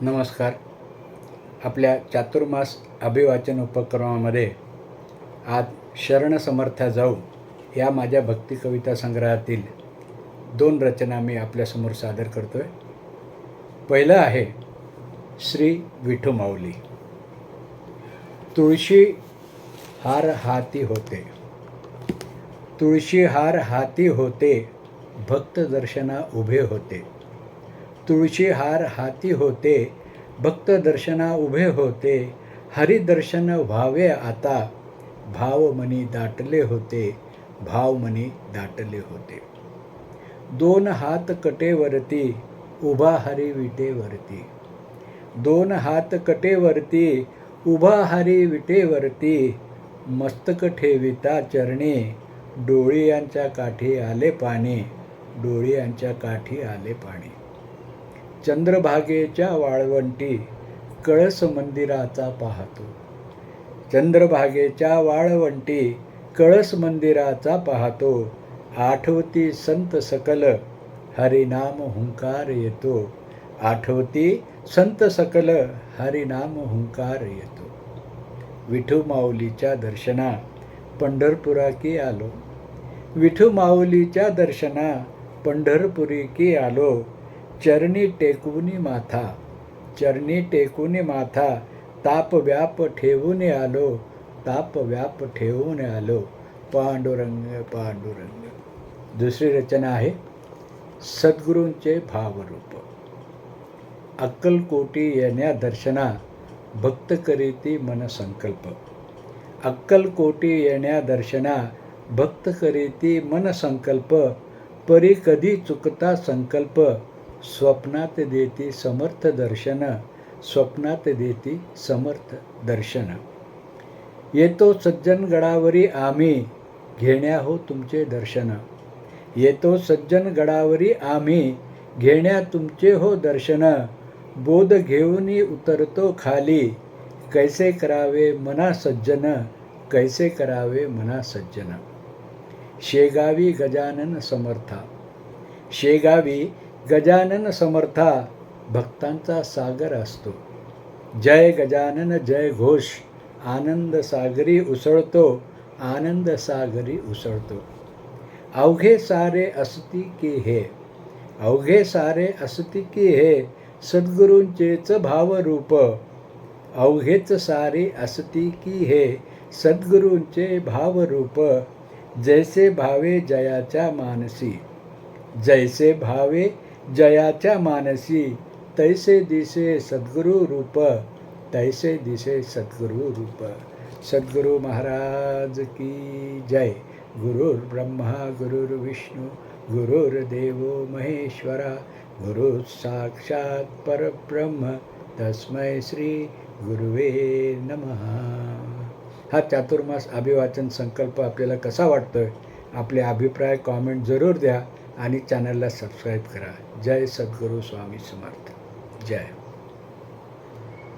नमस्कार. आपल्या चातुर्मास अभिवाचन उपक्रमामध्ये आज शरण समर्था जाऊ या माझ्या भक्ती कविता संग्रहातील दोन रचना मी आपल्यासमोर सादर करतो आहे पहिलं आहे श्री विठू माऊली. तुळशी हार हाती होते. तुळशी हार हाती होते भक्त दर्शना उभे होते. तुळशी हार हाती होते भक्त दर्शना उभे होते हरिदर्शन व्हावे आता भावमनी दाटले होते भावमनी दाटले होते. दोन हात कटेवरती उभा हरी विटेवरती. दोन हात कटेवरती उभा हरी विटेवरती मस्तक ठेविता चरणी डोळियांच्या काठी आले पाणी डोळियांच्या काठी आले पाणी. चंद्रभागेच्या वाळवंटी कळस मंदिराचा पाहतो. चंद्रभागेच्या वाळवंटी कळस मंदिराचा पाहतो. आठवती संत सकल हरिनाम हुंकार येतो. आठवती संत सकल हरिनाम हुंकार येतो. विठू माऊलीच्या दर्शना पंढरपुरा की आलो. विठू माऊलीच्या दर्शना पंढरपुरी की आलो. चरणी टेकवुनी माथा चरणी टेकून माथा ताप व्याप ठेवून आलो ताप व्याप ठेवून आलो. पांडुरंग पांडुरंग. दुसरी रचना आहे सद्गुरूंचे भावरूप. अक्कलकोटी येण्या दर्शना भक्त करीती मनसंकल्प अक्कलकोटी येण्या दर्शना भक्त करीती मनसंकल्प परी कधी चुकता संकल्प स्वप्नात देती समर्थ दर्शन स्वप्नात देती समर्थ दर्शन. येतो सज्जनगडावरी आम्ही घेण्या हो तुमचे दर्शन. येतो सज्जन गडावरी आम्ही घेण्या तुमचे हो दर्शन. बोध घेऊन उतरतो खाली कैसे करावे मना सज्जन कैसे करावे मना सज्जन. शेगावी गजानन समर्था. शेगावी गजानन समर्था भक्तांचा सागर असतो. जय गजानन जय घोष आनंद सागरी उसळतो आनंद सागरी उसळतो. अवघे सारे असती की हे? अवघे सारे असती की हे? सद्गुरूंचेच भावरूप. अवघेच सारे असती की हे? सद्गुरूंचे भावरूप. जैसे भावे जयाच्या मानसी. जैसे भावे जयाच्या मानसी तैसे दिसे सद्गुरु रूप तैसे दिसे सद्गुरु रूप। सद्गुरु महाराज की जय। गुरुर् ब्रह्मा गुरुर्विष्णू गुरुर्देवो महेश्वरा गुरु साक्षात परब्रह्म। तस्मै श्री गुरुवे नमः। हा चातुर्मास अभिवाचन संकल्प आपल्याला कसा वाटतोय? आपले अभिप्राय कॉमेंट जरूर द्या. आणि चॅनलला सबस्क्राईब करा. जय सद्गुरू स्वामी समर्थ. जय.